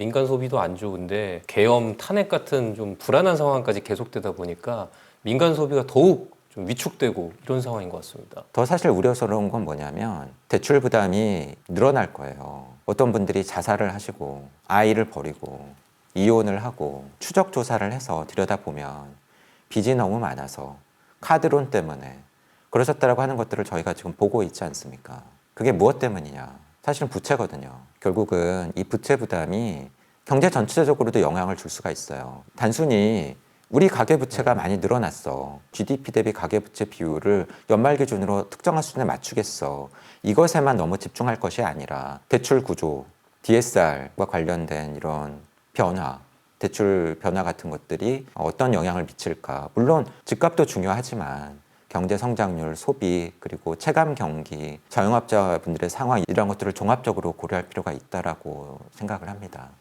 민간 소비도 안 좋은데 계엄, 탄핵 같은 좀 불안한 상황까지 계속되다 보니까 민간 소비가 더욱 좀 위축되고 이런 상황인 것 같습니다. 더 사실 우려스러운 건 뭐냐면 대출 부담이 늘어날 거예요. 어떤 분들이 자살을 하시고 아이를 버리고 이혼을 하고 추적 조사를 해서 들여다보면 빚이 너무 많아서 카드론 때문에 그러셨다라고 하는 것들을 저희가 지금 보고 있지 않습니까? 그게 무엇 때문이냐? 사실은 부채거든요. 결국은 이 부채 부담이 경제 전체적으로도 영향을 줄 수가 있어요. 단순히 우리 가계부채가 많이 늘어났어. GDP 대비 가계부채 비율을 연말 기준으로 특정한 수준에 맞추겠어. 이것에만 너무 집중할 것이 아니라 대출 구조, DSR과 관련된 이런 변화, 대출 변화 같은 것들이 어떤 영향을 미칠까. 물론 집값도 중요하지만 경제 성장률, 소비, 그리고 체감 경기, 자영업자분들의 상황 이런 것들을 종합적으로 고려할 필요가 있다라고 생각을 합니다.